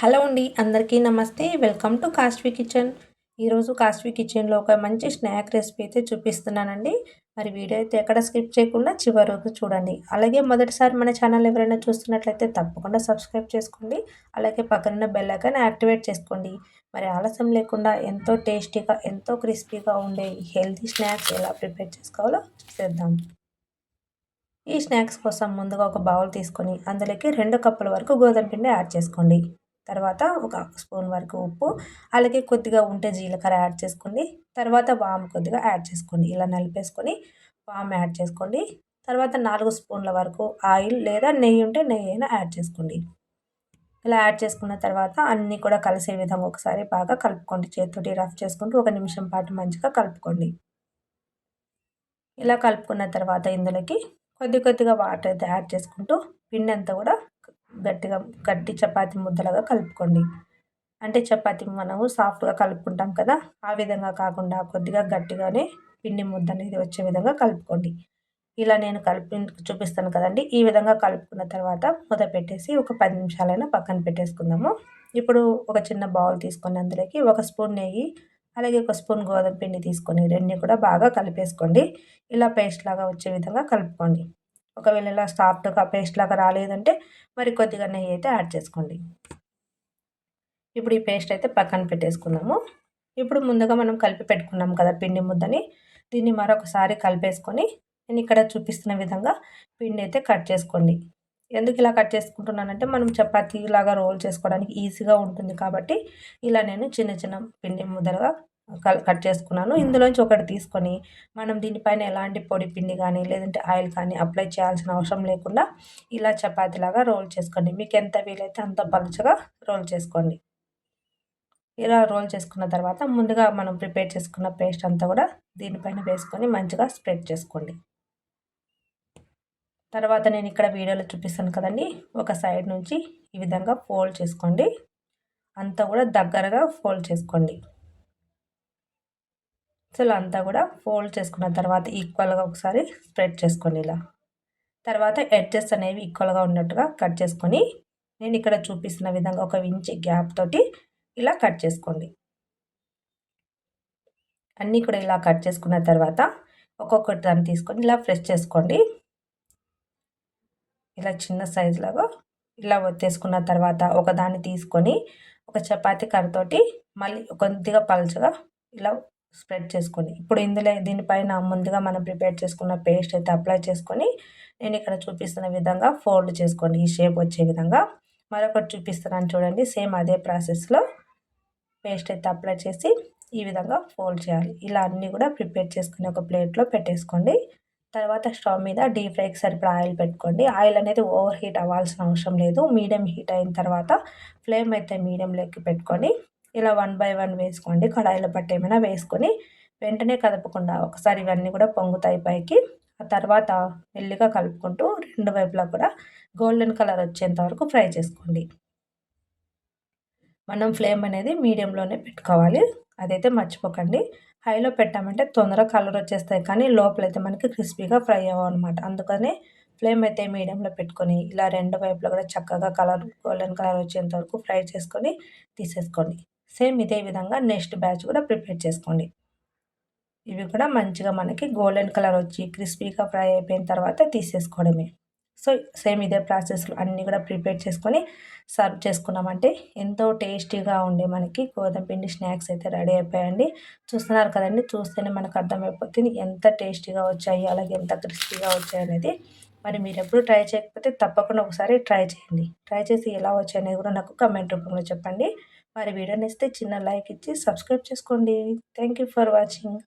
Hello అండి అందరికీ నమస్తే. వెల్కమ్ టు కాస్ట్వీ కిచెన్. ఈరోజు కాస్ట్వీ కిచెన్లో ఒక మంచి స్నాక్ రెసిపీ అయితే చూపిస్తున్నానండి. మరి వీడియో అయితే ఎక్కడ స్కిప్ చేయకుండా చివరికి చూడండి. అలాగే మొదటిసారి మన ఛానల్ ఎవరైనా చూస్తున్నట్లయితే తప్పకుండా సబ్స్క్రైబ్ చేసుకోండి. అలాగే పక్కన బెల్ ఐకాన్ యాక్టివేట్ చేసుకోండి. మరి ఆలస్యం లేకుండా ఎంతో టేస్టీగా ఎంతో క్రిస్పీగా ఉండే హెల్తీ స్నాక్స్ ఎలా ప్రిపేర్ చేసుకోవాలో చూసేద్దాం ఈ స్నాక్స్ కోసం ముందుగా ఒక బౌల్ తీసుకొని అందులోకి రెండు కప్పుల వరకు గోధుమ పిండి యాడ్ చేసుకోండి. తర్వాత ఒక స్పూన్ వరకు ఉప్పు అలాగే కొద్దిగా ఉంటే జీలకర్ర యాడ్ చేసుకోండి తర్వాత వామ్ కొద్దిగా యాడ్ చేసుకోండి ఇలా నలిపేసుకొని వామ్ యాడ్ చేసుకోండి తర్వాత నాలుగు స్పూన్ల వరకు ఆయిల్ లేదా నెయ్యి ఉంటే నెయ్యి అయినా యాడ్ చేసుకోండి ఇలా యాడ్ చేసుకున్న తర్వాత అన్నీ కూడా కలిసే విధంగా ఒకసారి బాగా కలుపుకోండి. చేతితోటి రఫ్ చేసుకుంటూ ఒక నిమిషం పాటు మంచిగా కలుపుకోండి. ఇలా కలుపుకున్న తర్వాత ఇందులోకి కొద్ది కొద్దిగా వాటర్ అయితే యాడ్ చేసుకుంటూ పిండి అంతా కూడా గట్టిగా గట్టి చపాతి ముద్దలాగా కలుపుకోండి. అంటే చపాతి మనము సాఫ్ట్గా కలుపుకుంటాం కదా ఆ విధంగా కాకుండా కొద్దిగా గట్టిగానే పిండి ముద్ద అనేది వచ్చే విధంగా కలుపుకోండి. ఇలా నేను కలిపి చూపిస్తాను కదండి ఈ విధంగా కలుపుకున్న తర్వాత ముద్ద పెట్టేసి ఒక పది నిమిషాలైనా పక్కన పెట్టేసుకుందాము. ఇప్పుడు ఒక చిన్న బౌల్ తీసుకొని అందులోకి ఒక స్పూన్ నెయ్యి అలాగే ఒక స్పూన్ గోధుమ పిండి తీసుకొని రెండు కూడా బాగా కలిపేసుకోండి. ఇలా పేస్ట్ లాగా వచ్చే విధంగా కలుపుకోండి. ఒకవేళ ఇలా సాఫ్ట్గా పేస్ట్ లాగా రాలేదంటే మరి కొద్దిగా నెయ్యి అయితే యాడ్ చేసుకోండి. ఇప్పుడు ఈ పేస్ట్ అయితే పక్కన పెట్టేసుకున్నాము. ఇప్పుడు ముందుగా మనం కలిపి పెట్టుకున్నాం కదా పిండి ముద్దని. దీన్ని మరొకసారి కలిపేసుకొని నేను ఇక్కడ చూపిస్తున్న విధంగా పిండి అయితే కట్ చేసుకోండి. ఎందుకు ఇలా కట్ చేసుకుంటున్నానంటే మనం చపాతీ లాగా రోల్ చేసుకోవడానికి ఈజీగా ఉంటుంది కాబట్టి ఇలా నేను చిన్న చిన్న పిండి ముద్దలుగా కట్ చేసుకున్నాను. ఇందులోంచి ఒకటి తీసుకొని మనం దీనిపైన ఎలాంటి పొడి పిండి కానీ లేదంటే ఆయిల్ కానీ అప్లై చేయాల్సిన అవసరం లేకుండా ఇలా చపాతీలాగా రోల్ చేసుకోండి. మీకు ఎంత వీలైతే అంత పలుచగా రోల్ చేసుకోండి. ఇలా రోల్ చేసుకున్న తర్వాత ముందుగా మనం ప్రిపేర్ చేసుకున్న పేస్ట్ అంతా కూడా దీనిపైన వేసుకొని మంచిగా స్ప్రెడ్ చేసుకోండి. తర్వాత నేను ఇక్కడ వీడియోలో చూపిస్తాను కదండి. ఒక సైడ్ నుంచి ఈ విధంగా ఫోల్డ్ చేసుకోండి. అంతా కూడా దగ్గరగా ఫోల్డ్ చేసుకోండి. సో ఇలా అంతా కూడా ఫోల్డ్ చేసుకున్న తర్వాత ఈక్వల్గా ఒకసారి స్ప్రెడ్ చేసుకోండి ఇలా. తర్వాత ఎడ్జెస్ అనేవి ఈక్వల్గా ఉన్నట్టుగా కట్ చేసుకొని నేను ఇక్కడ చూపిస్తున్న విధంగా ఒక ఇంచ్ గ్యాప్ తోటి ఇలా కట్ చేసుకోండి. అన్నీ కూడా ఇలా కట్ చేసుకున్న తర్వాత ఒక్కొక్కటి దాన్ని తీసుకొని ఇలా ఫ్రెష్ చేసుకోండి. ఇలా చిన్న సైజులాగా ఇలా ఒత్తేసుకున్న తర్వాత ఒకదాన్ని తీసుకొని ఒక చపాతి కర్రతోటి మళ్ళీ కొద్దిగా పలుచగా ఇలా స్ప్రెడ్ చేసుకోండి ఇప్పుడు ఇందులో దీనిపైన ముందుగా మనం ప్రిపేర్ చేసుకున్న పేస్ట్ అయితే అప్లై చేసుకొని నేను ఇక్కడ చూపిస్తున్న విధంగా ఫోల్డ్ చేసుకోండి. ఈ షేప్ వచ్చే విధంగా మరొకటి చూపిస్తున్నాను చూడండి. సేమ్ అదే ప్రాసెస్లో పేస్ట్ అయితే అప్లై చేసి ఈ విధంగా ఫోల్డ్ చేయాలి. ఇలా అన్నీ కూడా ప్రిపేర్ చేసుకుని ఒక ప్లేట్లో పెట్టేసుకోండి. తర్వాత స్టవ్ మీద డీప్ ఫ్రైకి సరిపడా ఆయిల్ పెట్టుకోండి. ఆయిల్ అనేది ఓవర్ హీట్ అవ్వాల్సిన అవసరం లేదు. మీడియం హీట్ అయిన తర్వాత ఫ్లేమ్ అయితే మీడియంలోకి పెట్టుకొని ఇలా వన్ బై వన్ వేసుకోండి. కడాయిలో పట్టు ఏమైనా వేసుకొని వెంటనే కదపకుండా ఒకసారి ఇవన్నీ కూడా పొంగుతాయి పైకి. ఆ తర్వాత మెల్లిగా కలుపుకుంటూ రెండు వైపులా కూడా గోల్డెన్ కలర్ వచ్చేంత వరకు ఫ్రై చేసుకోండి. మనం ఫ్లేమ్ అనేది మీడియంలోనే పెట్టుకోవాలి. అదైతే మర్చిపోకండి. హైలో పెట్టామంటే తొందరగా కలర్ వచ్చేస్తాయి కానీ లోపలైతే మనకి క్రిస్పీగా ఫ్రై అవ్వనమాట. అందుకనే ఫ్లేమ్ అయితే మీడియంలో పెట్టుకొని ఇలా రెండు వైపులా కూడా చక్కగా కలర్ గోల్డెన్ కలర్ వచ్చేంత వరకు ఫ్రై చేసుకొని తీసేసుకోండి. సేమ్ ఇదే విధంగా నెక్స్ట్ బ్యాచ్ కూడా ప్రిపేర్ చేసుకోండి. ఇవి కూడా మంచిగా మనకి గోల్డెన్ కలర్ వచ్చి క్రిస్పీగా ఫ్రై అయిపోయిన తర్వాత తీసేసుకోవడమే. సో సేమ్ ఇదే ప్రాసెస్లో అన్నీ కూడా ప్రిపేర్ చేసుకొని సర్వ్ చేసుకున్నామంటే ఎంతో టేస్టీగా ఉండే మనకి గోధుమ పిండి స్నాక్స్ అయితే రెడీ అయిపోయాయండి చూస్తున్నారు కదండి చూస్తేనే మనకు అర్థమైపోతుంది ఎంత టేస్టీగా వచ్చాయి అలాగే ఎంత క్రిస్పీగా వచ్చాయి అనేది. మరి మీరు ఎప్పుడు ట్రై చేయకపోతే తప్పకుండా ఒకసారి ట్రై చేయండి. ట్రై చేసి ఎలా వచ్చాయి కూడా నాకు కమెంట్ రూపంలో చెప్పండి. మరి వీడియోని ఇస్తే చిన్న లైక్ ఇచ్చి సబ్స్క్రైబ్ చేసుకోండి. Thank you for watching.